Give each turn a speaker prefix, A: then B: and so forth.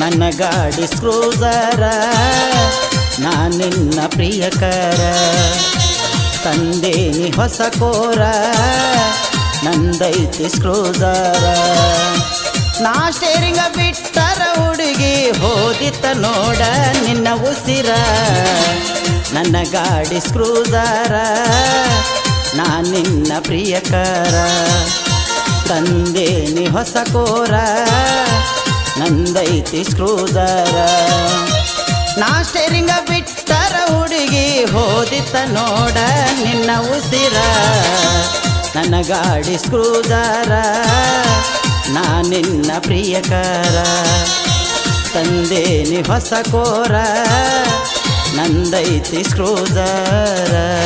A: ನನ್ನ ಗಾಡಿ ಸ್ಕ್ರೂಸರ ನಾನಿನ್ನ ಪ್ರಿಯಕರ. ತಂದೇನಿ ಹೊಸ ಕೋರ, ನಂದೈತಿ ಸ್ಕ್ರೂಸರ. ನಾ ಸ್ಟೇರಿಂಗ ಬಿಟ್ಟರ ಹುಡುಗಿ ಹೋದಿತ್ತ ನೋಡ ನಿನ್ನ ಉಸಿರ. ನನ್ನ ಗಾಡಿ ಸ್ಕ್ರೂಸರ ನಾನಿನ್ನ ಪ್ರಿಯಕರ. ತಂದೇನಿ ಹೊಸ ಕೋರ ನಂದೈತಿ ಸ್ಕ್ರೂದರ ನಾ ಸ್ಟೇರಿಂಗ ಬಿಟ್ಟರ ಹುಡುಗಿ ಹೋದಿತ್ತ ನೋಡ ನಿನ್ನ ಉಸಿರ. ನನ್ನ ಗಾಡಿ ಸ್ಕ್ರೂದರ ನಾ ನಿನ್ನ ಪ್ರಿಯಕರ. ತಂದೇನಿ ಹೊಸ ಕೋರ, ನಂದೈತಿ ಸ್ಕ್ರೂಸರ.